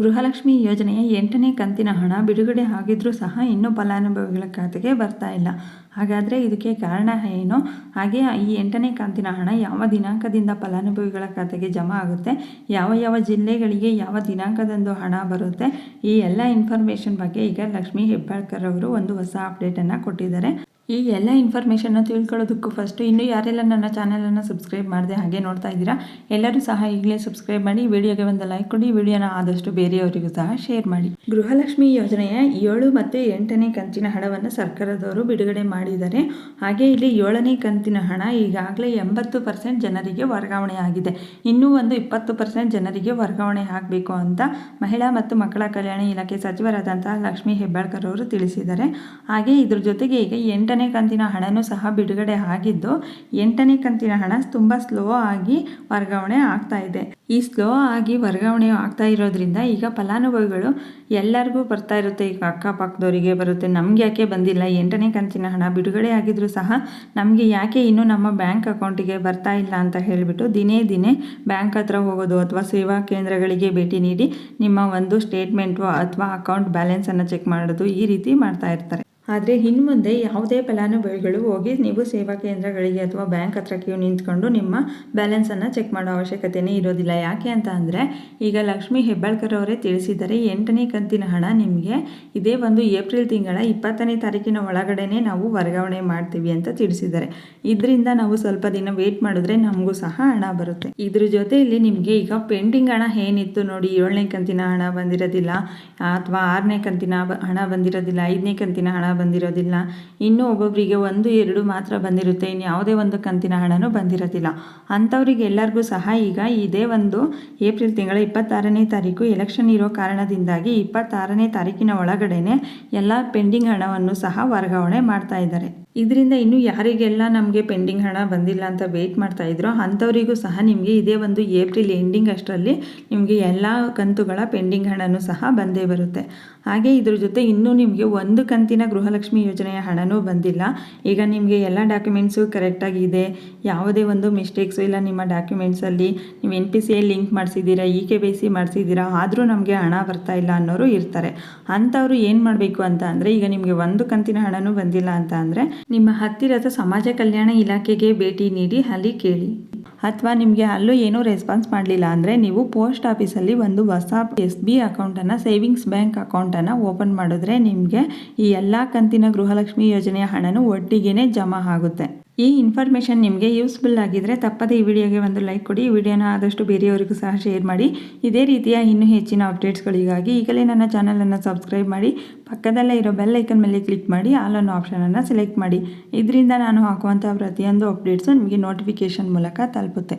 ಗೃಹಲಕ್ಷ್ಮಿ ಯೋಜನೆಯ ಎಂಟನೇ ಕಂತಿನ ಹಣ ಬಿಡುಗಡೆ ಆಗಿದ್ರೂ ಸಹ ಇನ್ನೂ ಫಲಾನುಭವಿಗಳ ಖಾತೆಗೆ ಬರ್ತಾ ಇಲ್ಲ. ಹಾಗಾದರೆ ಇದಕ್ಕೆ ಕಾರಣ ಏನು? ಹಾಗೆ ಈ ಎಂಟನೇ ಕಂತಿನ ಹಣ ಯಾವ ದಿನಾಂಕದಿಂದ ಫಲಾನುಭವಿಗಳ ಖಾತೆಗೆ ಜಮಾ ಆಗುತ್ತೆ? ಯಾವ ಯಾವ ಜಿಲ್ಲೆಗಳಿಗೆ ಯಾವ ದಿನಾಂಕದಂದು ಹಣ ಬರುತ್ತೆ? ಈ ಎಲ್ಲ ಇನ್ಫಾರ್ಮೇಷನ್ ಬಗ್ಗೆ ಈಗ ಲಕ್ಷ್ಮೀ ಹೆಬ್ಬಾಳ್ಕರ್ ಅವರು ಒಂದು ಹೊಸ ಅಪ್ಡೇಟನ್ನು ಕೊಟ್ಟಿದ್ದಾರೆ. ಈ ಎಲ್ಲ ಇನ್ಫಾರ್ಮೇಷನ್ನ ತಿಳ್ಕೊಳ್ಳೋದಕ್ಕೂ ಫಸ್ಟು ಇನ್ನೂ ಯಾರೆಲ್ಲ ನನ್ನ ಚಾನಲನ್ನು ಸಬ್ಸ್ಕ್ರೈಬ್ ಮಾಡಿದೆ ಹಾಗೆ ನೋಡ್ತಾ ಇದ್ದೀರಾ, ಎಲ್ಲರೂ ಸಹ ಈಗಲೇ ಸಬ್ಸ್ಕ್ರೈಬ್ ಮಾಡಿ ವಿಡಿಯೋಗೆ ಒಂದು ಲೈಕ್ ಕೊಡಿ ವಿಡಿಯೋನ ಆದಷ್ಟು ಬೇರೆಯವರಿಗೂ ಸಹ ಶೇರ್ ಮಾಡಿ. ಗೃಹಲಕ್ಷ್ಮಿ ಯೋಜನೆಯ ಏಳು ಮತ್ತು ಎಂಟನೇ ಕಂತಿನ ಹಣವನ್ನು ಸರ್ಕಾರದವರು ಬಿಡುಗಡೆ ಮಾಡಿದ್ದಾರೆ. ಹಾಗೆ ಇಲ್ಲಿ ಏಳನೇ ಕಂತಿನ ಹಣ ಈಗಾಗಲೇ ಎಂಬತ್ತು ಪರ್ಸೆಂಟ್ ಜನರಿಗೆ ವರ್ಗಾವಣೆ ಆಗಿದೆ. ಇನ್ನೂ ಒಂದು ಇಪ್ಪತ್ತು ಪರ್ಸೆಂಟ್ ಜನರಿಗೆ ವರ್ಗಾವಣೆ ಆಗಬೇಕು ಅಂತ ಮಹಿಳಾ ಮತ್ತು ಮಕ್ಕಳ ಕಲ್ಯಾಣ ಇಲಾಖೆ ಸಚಿವರಾದಂತಹ ಲಕ್ಷ್ಮೀ ಹೆಬ್ಬಾಳ್ಕರ್ ಅವರು ತಿಳಿಸಿದ್ದಾರೆ. ಹಾಗೆ ಇದ್ರ ಜೊತೆಗೆ ಈಗ ಎಂಟನೇ ಎಂಟನೇ ಕಂತಿನ ಹಣನೂ ಸಹ ಬಿಡುಗಡೆ ಆಗಿದ್ದು, ಎಂಟನೇ ಕಂತಿನ ಹಣ ತುಂಬ ಸ್ಲೋ ಆಗಿ ವರ್ಗಾವಣೆ ಆಗ್ತಾ ಇದೆ. ಈ ಸ್ಲೋ ಆಗಿ ವರ್ಗಾವಣೆ ಆಗ್ತಾ ಇರೋದ್ರಿಂದ ಈಗ ಫಲಾನುಭವಿಗಳು ಎಲ್ಲರಿಗೂ ಬರ್ತಾ ಇರುತ್ತೆ. ಈಗ ಅಕ್ಕಪಕ್ಕದವರಿಗೆ ಬರುತ್ತೆ. ನಮ್ಗೆ ಯಾಕೆ ಬಂದಿಲ್ಲ? ಎಂಟನೇ ಕಂತಿನ ಹಣ ಬಿಡುಗಡೆ ಆಗಿದ್ರು ಸಹ ನಮಗೆ ಯಾಕೆ ಇನ್ನೂ ನಮ್ಮ ಬ್ಯಾಂಕ್ ಅಕೌಂಟಿಗೆ ಬರ್ತಾ ಇಲ್ಲ ಅಂತ ಹೇಳಿಬಿಟ್ಟು ದಿನೇ ದಿನೇ ಬ್ಯಾಂಕ್ ಹತ್ರ ಹೋಗೋದು ಅಥವಾ ಸೇವಾ ಕೇಂದ್ರಗಳಿಗೆ ಭೇಟಿ ನೀಡಿ ನಿಮ್ಮ ಒಂದು ಸ್ಟೇಟ್ಮೆಂಟು ಅಥವಾ ಅಕೌಂಟ್ ಬ್ಯಾಲೆನ್ಸನ್ನು ಚೆಕ್ ಮಾಡೋದು ಈ ರೀತಿ ಮಾಡ್ತಾ ಇರ್ತಾರೆ. ಆದರೆ ಇನ್ನು ಮುಂದೆ ಯಾವುದೇ ಫಲಾನುಭವಿಗಳು ಹೋಗಿ ನೀವು ಸೇವಾ ಕೇಂದ್ರಗಳಿಗೆ ಅಥವಾ ಬ್ಯಾಂಕ್ ಹತ್ರ ಕ್ಯೂ ನಿಂತ್ಕೊಂಡು ನಿಮ್ಮ ಬ್ಯಾಲೆನ್ಸನ್ನು ಚೆಕ್ ಮಾಡೋ ಅವಶ್ಯಕತೆಯೇ ಇರೋದಿಲ್ಲ. ಯಾಕೆ ಅಂತ ಅಂದರೆ, ಈಗ ಲಕ್ಷ್ಮಿ ಹೆಬ್ಬಾಳ್ಕರ್ ಅವರೇ ತಿಳಿಸಿದ್ದಾರೆ, ಎಂಟನೇ ಕಂತಿನ ಹಣ ನಿಮಗೆ ಇದೇ ಒಂದು ಏಪ್ರಿಲ್ ತಿಂಗಳ ಇಪ್ಪತ್ತನೇ ತಾರೀಕಿನ ಒಳಗಡೆನೇ ನಾವು ವರ್ಗಾವಣೆ ಮಾಡ್ತೀವಿ ಅಂತ ತಿಳಿಸಿದ್ದಾರೆ. ಇದರಿಂದ ನಾವು ಸ್ವಲ್ಪ ದಿನ ವೇಟ್ ಮಾಡಿದ್ರೆ ನಮಗೂ ಸಹ ಹಣ ಬರುತ್ತೆ. ಇದ್ರ ಜೊತೆಯಲ್ಲಿ ನಿಮಗೆ ಈಗ ಪೆಂಡಿಂಗ್ ಹಣ ಏನಿತ್ತು ನೋಡಿ, ಏಳನೇ ಕಂತಿನ ಹಣ ಬಂದಿರೋದಿಲ್ಲ, ಅಥವಾ ಆರನೇ ಕಂತಿನ ಹಣ ಬಂದಿರೋದಿಲ್ಲ, ಐದನೇ ಕಂತಿನ ಹಣ ಬಂದಿರೋದಿಲ್ಲ. ಇನ್ನು ಒಬ್ಬೊಬ್ಬರಿಗೆ ಒಂದು, ಎರಡು ಮಾತ್ರ ಬಂದಿರುತ್ತೆ. ಇನ್ನು ಯಾವುದೇ ಒಂದು ಕಂತಿನ ಹಣನೂ ಬಂದಿರೋದಿಲ್ಲ. ಅಂಥವ್ರಿಗೆ ಎಲ್ಲರಿಗೂ ಸಹ ಈಗ ಇದೇ ಒಂದು ಏಪ್ರಿಲ್ ತಿಂಗಳ ಇಪ್ಪತ್ತಾರನೇ ತಾರೀಕು ಎಲೆಕ್ಷನ್ ಇರೋ ಕಾರಣದಿಂದಾಗಿ ಇಪ್ಪತ್ತಾರನೇ ತಾರೀಕಿನ ಒಳಗಡೆನೆ ಎಲ್ಲ ಪೆಂಡಿಂಗ್ ಹಣವನ್ನು ಸಹ ವರ್ಗಾವಣೆ ಮಾಡ್ತಾ ಇದ್ದಾರೆ. ಇದರಿಂದ ಇನ್ನು ಯಾರಿಗೆಲ್ಲ ನಮಗೆ ಪೆಂಡಿಂಗ್ ಹಣ ಬಂದಿಲ್ಲ ಅಂತ ವೆಯ್ಟ್ ಮಾಡ್ತಾ ಇದ್ರೋ ಅಂಥವರಿಗೂ ಸಹ ನಿಮಗೆ ಇದೇ ಒಂದು ಏಪ್ರಿಲ್ ಎಂಡಿಂಗ್ ಅಷ್ಟರಲ್ಲಿ ನಿಮಗೆ ಎಲ್ಲ ಕಂತುಗಳ ಪೆಂಡಿಂಗ್ ಹಣನೂ ಸಹ ಬಂದೇ ಬರುತ್ತೆ. ಹಾಗೆ ಇದ್ರ ಜೊತೆ ಇನ್ನೂ ನಿಮಗೆ ಒಂದು ಕಂತಿನ ಗೃಹಲಕ್ಷ್ಮಿ ಯೋಜನೆಯ ಹಣನೂ ಬಂದಿಲ್ಲ. ಈಗ ನಿಮಗೆ ಎಲ್ಲ ಡಾಕ್ಯುಮೆಂಟ್ಸು ಕರೆಕ್ಟಾಗಿ ಇದೆ. ಯಾವುದೇ ಒಂದು ಮಿಸ್ಟೇಕ್ಸು ಇಲ್ಲ ನಿಮ್ಮ ಡಾಕ್ಯುಮೆಂಟ್ಸಲ್ಲಿ ನೀವು N P C L link ಮಾಡಿಸಿದ್ದೀರಾ E K B C ಮಾಡಿಸಿದ್ದೀರಾ, ಆದರೂ ನಮಗೆ ಹಣ ಬರ್ತಾ ಇಲ್ಲ ಅನ್ನೋರು ಇರ್ತಾರೆ. ಅಂಥವ್ರು ಏನು ಮಾಡಬೇಕು ಅಂತ ಅಂದರೆ, ಈಗ ನಿಮಗೆ ಒಂದು ಕಂತಿನ ಹಣನೂ ಬಂದಿಲ್ಲ ಅಂತ ಅಂದರೆ, ನಿಮ್ಮ ಹತ್ತಿರದ ಸಮಾಜ ಕಲ್ಯಾಣ ಇಲಾಖೆಗೆ ಭೇಟಿ ನೀಡಿ ಅಲ್ಲಿ ಕೇಳಿ. ಅಥವಾ ನಿಮಗೆ ಅಲ್ಲೂ ಏನೂ ರೆಸ್ಪಾನ್ಸ್ ಮಾಡಲಿಲ್ಲ ಅಂದರೆ ನೀವು ಪೋಸ್ಟ್ ಆಫೀಸಲ್ಲಿ ಒಂದು ಹೊಸ ಎಸ್ ಬಿ ಅಕೌಂಟನ್ನು ಸೇವಿಂಗ್ಸ್ ಬ್ಯಾಂಕ್ ಅಕೌಂಟನ್ನು ಓಪನ್ ಮಾಡಿದ್ರೆ ನಿಮಗೆ ಈ ಎಲ್ಲ ಕಂತಿನ ಗೃಹಲಕ್ಷ್ಮಿ ಯೋಜನೆಯ ಹಣನೂ ಒಟ್ಟಿಗೆ ಜಮಾ ಆಗುತ್ತೆ. ಈ ಇನ್ಫಾರ್ಮೇಷನ್ ನಿಮಗೆ ಯೂಸ್ಫುಲ್ ಆಗಿದ್ದರೆ ತಪ್ಪದೇ ಈ ವಿಡಿಯೋಗೆ ಒಂದು ಲೈಕ್ ಕೊಡಿ. ಈ ವಿಡಿಯೋನ ಆದಷ್ಟು ಬೇರೆಯವರಿಗೂ ಸಹ ಶೇರ್ ಮಾಡಿ. ಇದೇ ರೀತಿಯ ಇನ್ನೂ ಹೆಚ್ಚಿನ ಅಪ್ಡೇಟ್ಸ್ಗಳಿಗಾಗಿ ಈಗಲೇ ನನ್ನ ಚಾನಲನ್ನು ಸಬ್ಸ್ಕ್ರೈಬ್ ಮಾಡಿ. ಪಕ್ಕದಲ್ಲೇ ಇರೋ ಬೆಲ್ ಐಕನ್ ಮೇಲೆ ಕ್ಲಿಕ್ ಮಾಡಿ. ಆಲ್ ಅನ್ನೋ ಆಪ್ಷನನ್ನು ಸೆಲೆಕ್ಟ್ ಮಾಡಿ. ಇದರಿಂದ ನಾನು ಹಾಕುವಂಥ ಪ್ರತಿಯೊಂದು ಅಪ್ಡೇಟ್ಸು ನಿಮಗೆ ನೋಟಿಫಿಕೇಷನ್ ಮೂಲಕ ತಲುಪುತ್ತೆ.